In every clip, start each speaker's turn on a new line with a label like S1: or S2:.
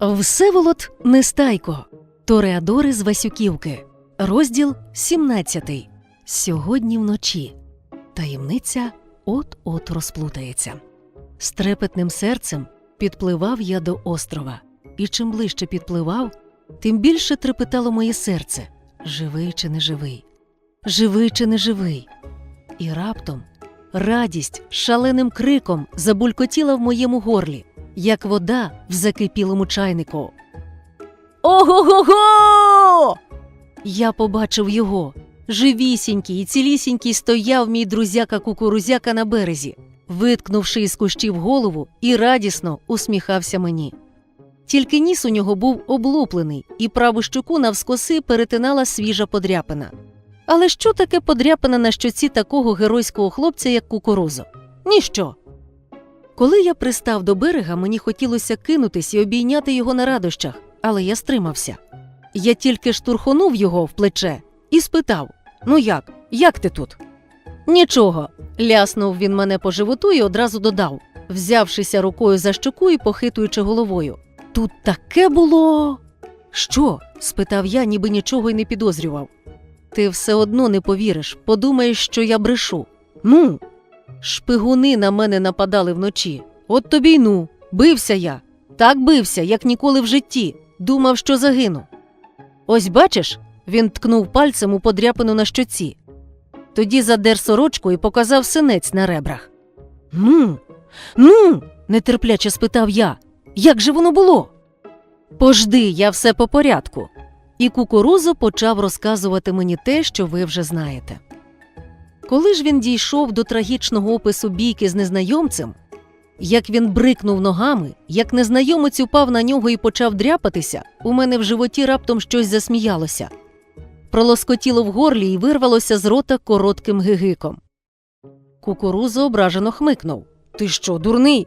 S1: Всеволод Нестайко. Тореадори з Васюківки. Розділ 17. Сьогодні вночі. Таємниця от-от розплутається. З трепетним серцем підпливав я до острова, і чим ближче підпливав, тим більше трепетало моє серце живий чи не живий, живий чи не живий. І раптом радість шаленим криком забулькотіла в моєму горлі, як вода в закипілому чайнику. Ого-го-го! Я побачив його. Живісінький і цілісінький стояв мій друзяка кукурузяка на березі, виткнувши із кущів голову і радісно усміхався мені. Тільки ніс у нього був облуплений, і праву щуку навскоси перетинала свіжа подряпина. Але що таке подряпина на щоці такого геройського хлопця, як кукурузо? Ніщо. Коли я пристав до берега, мені хотілося кинутись і обійняти його на радощах, але я стримався. Я тільки штурхонув його в плече і спитав: Ну як? Як ти тут? Нічого. ляснув він мене по животу і одразу додав, взявшися рукою за щоку і похитуючи головою. Тут таке було. Що? спитав я, ніби нічого й не підозрював. Ти все одно не повіриш, подумаєш, що я брешу. Ну, шпигуни на мене нападали вночі. От тобі й ну, бився я. Так бився, як ніколи в житті. Думав, що загину. Ось бачиш, він ткнув пальцем у подряпину на щоці. Тоді задер сорочку і показав синець на ребрах. Ну, ну, нетерпляче спитав я. Як же воно було? Пожди, я все по порядку. І кукурузо почав розказувати мені те, що ви вже знаєте. Коли ж він дійшов до трагічного опису бійки з незнайомцем, як він брикнув ногами, як незнайомець упав на нього і почав дряпатися, у мене в животі раптом щось засміялося. Пролоскотіло в горлі і вирвалося з рота коротким гигиком. Кукурузо ображено хмикнув. Ти що, дурний?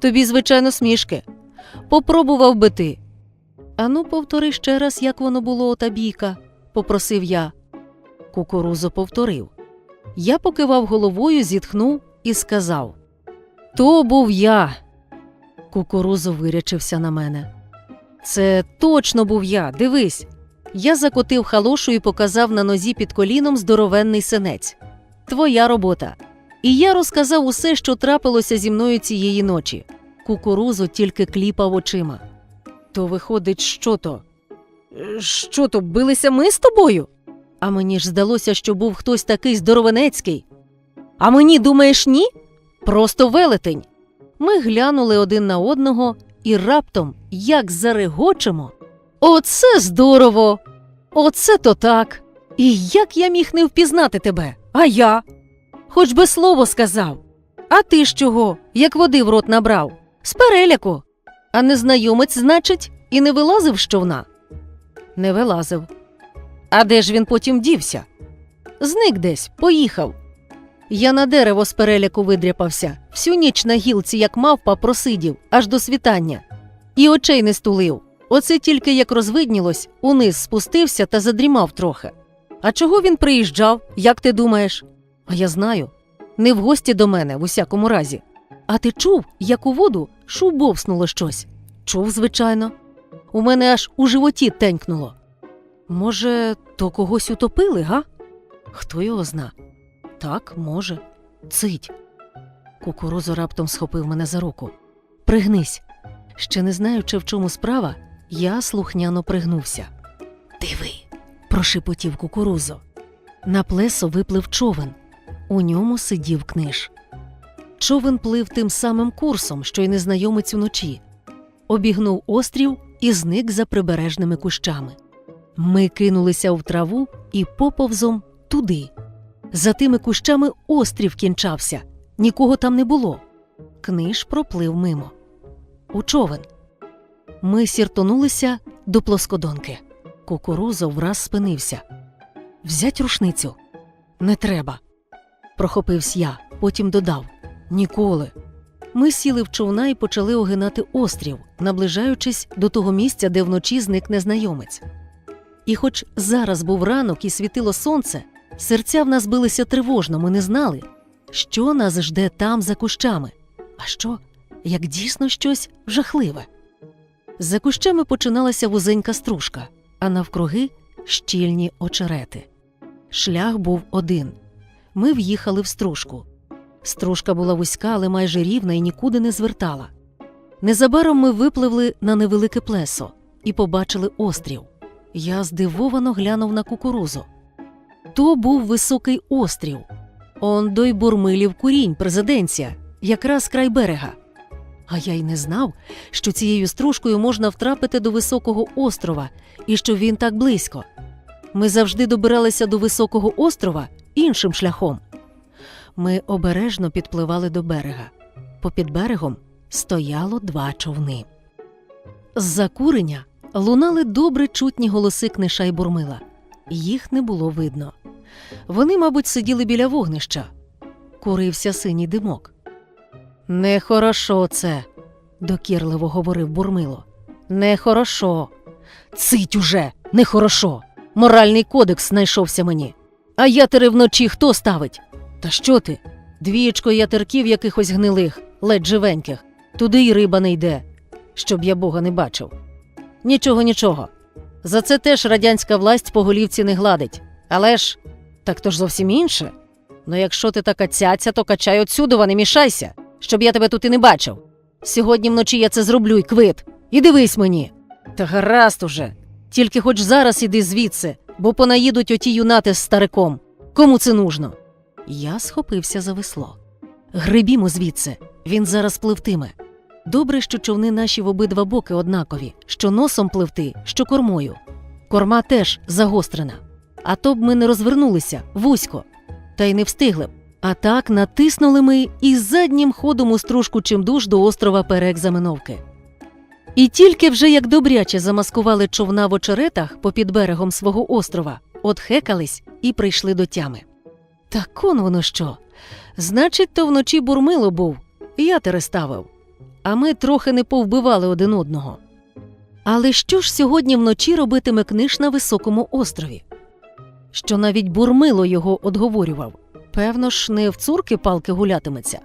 S1: Тобі, звичайно, смішки. Попробував би ти. Ану, повтори ще раз, як воно було ота бійка, попросив я. Кукурузо повторив. Я покивав головою, зітхнув і сказав: То був я. Кукурузо вирячився на мене. Це точно був я, дивись. Я закотив халошу і показав на нозі під коліном здоровенний синець. Твоя робота. І я розказав усе, що трапилося зі мною цієї ночі. Кукурузо тільки кліпав очима. То виходить, що то? Що то, билися ми з тобою? А мені ж здалося, що був хтось такий здоровенецький. А мені думаєш, ні? Просто велетень. Ми глянули один на одного і раптом, як зарегочемо. Оце здорово! Оце то так. І як я міг не впізнати тебе? А я? Хоч би слово сказав. А ти з чого, як води в рот набрав? З переляку. А незнайомець, значить, і не вилазив з човна? Не вилазив. А де ж він потім дівся? Зник десь, поїхав. Я на дерево з переляку видряпався, всю ніч на гілці, як мавпа, просидів, аж до світання. І очей не стулив. Оце тільки як розвиднілось, униз спустився та задрімав трохи. А чого він приїжджав, як ти думаєш? А я знаю. Не в гості до мене, в усякому разі. А ти чув, як у воду шубовснуло щось? Чув, звичайно. У мене аж у животі тенькнуло. Може, то когось утопили, га? Хто його зна? Так, може. Цить. Кукурузо раптом схопив мене за руку. Пригнись. Ще не знаючи, в чому справа, я слухняно пригнувся. Диви, прошепотів кукурузо. На плесо виплив човен. У ньому сидів книж. Човен плив тим самим курсом, що й незнайомець уночі. Обігнув острів і зник за прибережними кущами. Ми кинулися в траву і поповзом туди. За тими кущами острів кінчався, нікого там не було. Книж проплив мимо. У човен. Ми сіртонулися до плоскодонки. Кукурузо враз спинився. Взять рушницю. Не треба. Прохопився я, потім додав Ніколи. Ми сіли в човна і почали огинати острів, наближаючись до того місця, де вночі зник незнайомець. І хоч зараз був ранок і світило сонце, серця в нас билися тривожно, ми не знали, що нас жде там за кущами, а що, як дійсно щось жахливе. За кущами починалася вузенька стружка, а навкруги щільні очерети. Шлях був один. Ми в'їхали в стружку. Стружка була вузька, але майже рівна і нікуди не звертала. Незабаром ми випливли на невелике плесо і побачили острів. Я здивовано глянув на кукурузу. То був високий острів. Ондо й бурмилів курінь, президенція, якраз край берега. А я й не знав, що цією стружкою можна втрапити до високого острова і що він так близько. Ми завжди добиралися до високого острова іншим шляхом. Ми обережно підпливали до берега. Попід берегом стояло два човни. З-за куреня лунали добре чутні голоси книша й бурмила. Їх не було видно. Вони, мабуть, сиділи біля вогнища. Курився синій димок. Нехорошо це, докірливо говорив бурмило. Нехорошо. Цить уже, нехорошо. Моральний кодекс знайшовся мені. А ятери вночі хто ставить? Та що ти? Двієчко ятерків якихось гнилих, ледь живеньких. Туди й риба не йде, щоб я Бога не бачив. Нічого, нічого. За це теж радянська власть по голівці не гладить. Але ж так то ж зовсім інше. Ну якщо ти така цяця, то качай отсюдова, не мішайся, щоб я тебе тут і не бачив. Сьогодні вночі я це зроблю і квит. І дивись мені. Та гаразд уже. Тільки хоч зараз іди звідси, бо понаїдуть оті юнати з стариком. Кому це нужно? Я схопився за весло. Грибімо звідси, він зараз пливтиме. Добре, що човни наші в обидва боки однакові, що носом пливти, що кормою. Корма теж загострена. А то б ми не розвернулися вузько, та й не встигли б. А так натиснули ми і заднім ходом у стружку чимдуж до острова Переекзаменовки. І тільки вже як добряче замаскували човна в очеретах попід берегом свого острова, отхекались і прийшли до тями. Так он воно що. Значить, то вночі бурмило був, я ставив. А ми трохи не повбивали один одного. Але що ж сьогодні вночі робитиме книж на високому острові? Що навіть бурмило його одговорював. Певно ж, не в цурки палки гулятиметься.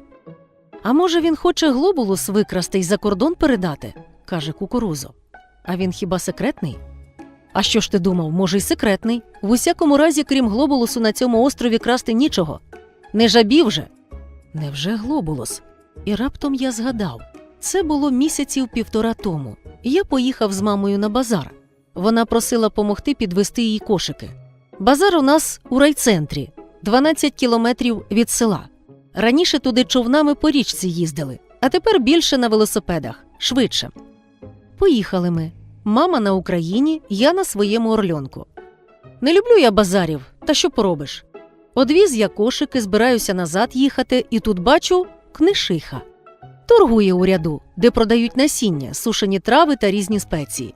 S1: А може, він хоче глобулус викрасти й за кордон передати, каже кукурузо. А він хіба секретний? А що ж ти думав, може, й секретний? В усякому разі, крім глобулусу, на цьому острові красти нічого. Не жабів же. Невже глобулус? І раптом я згадав. Це було місяців півтора тому. Я поїхав з мамою на базар. Вона просила помогти підвести їй кошики. Базар у нас у райцентрі, 12 кілометрів від села. Раніше туди човнами по річці їздили, а тепер більше на велосипедах, швидше. Поїхали ми. Мама на Україні, я на своєму орльонку. Не люблю я базарів, та що поробиш? Одвіз я кошики, збираюся назад їхати, і тут бачу книшиха. Торгує у ряду, де продають насіння, сушені трави та різні спеції.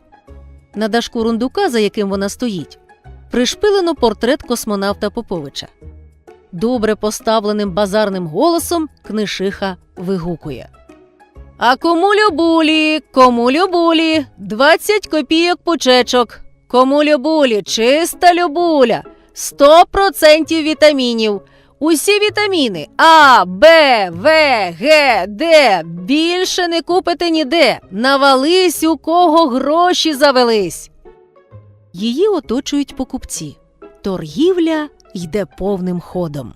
S1: На дашку рундука, за яким вона стоїть, пришпилено портрет космонавта Поповича. Добре поставленим базарним голосом книшиха вигукує. А кому любулі, кому любулі, 20 копійок пучечок. Кому любулі, чиста любуля, 100% вітамінів. Усі вітаміни А, Б, В, Г, Д більше не купите ніде. Навались, у кого гроші завелись. Її оточують покупці. Торгівля йде повним ходом.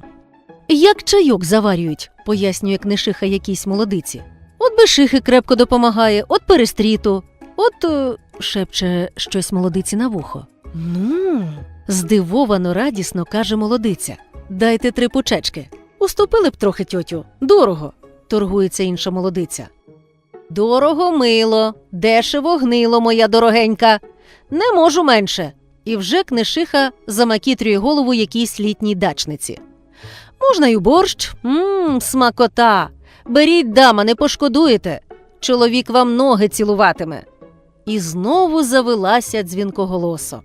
S1: Як чайок заварюють, пояснює книшиха якійсь молодиці. От бишихи крепко допомагає, от перестріту, от е, шепче щось молодиці на вухо. Ну, здивовано радісно каже молодиця. Дайте три пучечки. Уступили б трохи тьотю. Дорого, торгується інша молодиця. Дорого мило, дешево гнило, моя дорогенька. Не можу менше. І вже книшиха замакітрює голову якійсь літній дачниці. Можна й борщ? Мм, смакота. Беріть, дама, не пошкодуєте. Чоловік вам ноги цілуватиме. І знову завелася дзвінкоголосо.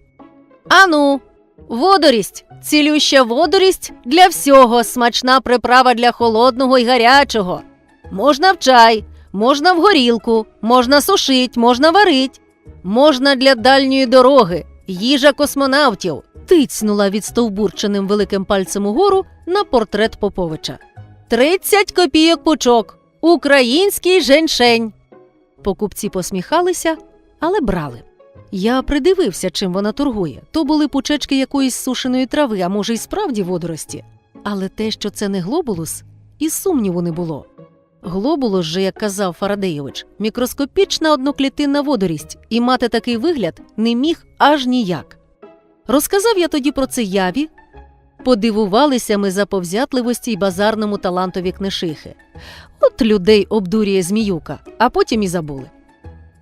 S1: Ану, водорість, цілюща водорість для всього, смачна приправа для холодного і гарячого. Можна в чай, можна в горілку, можна сушить, можна варить, можна для дальньої дороги, їжа космонавтів. Тицнула відстовбурченим великим пальцем угору на портрет Поповича. Тридцять копійок пучок. Український женьшень. Покупці посміхалися, але брали. Я придивився, чим вона торгує. То були пучечки якоїсь сушеної трави, а може, й справді водорості. Але те, що це не глобулус, і сумніву не було. Глобулус же, як казав Фарадеєвич, мікроскопічна одноклітинна водорість, і мати такий вигляд не міг аж ніяк. Розказав я тоді про це яві. Подивувалися ми заповзятливості й базарному талантові книшихи. От людей обдурює зміюка, а потім і забули.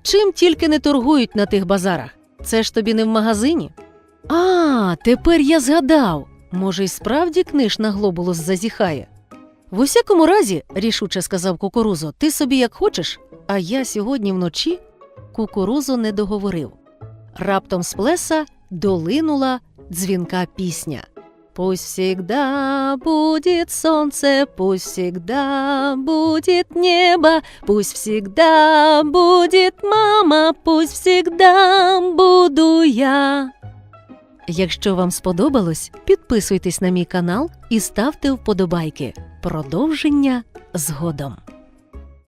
S1: Чим тільки не торгують на тих базарах. Це ж тобі не в магазині? А, тепер я згадав. Може, й справді книж на глобулус зазіхає. В усякому разі, рішуче сказав кукурузо, ти собі як хочеш, а я сьогодні вночі кукурузо не договорив. Раптом з плеса долинула дзвінка пісня. Пусть всегда будет солнце, пусть всегда будет небо, пусть всегда будет мама, пусть всегда буду я. Якщо вам сподобалось, підписуйтесь на мій канал і ставте вподобайки. Продовження згодом.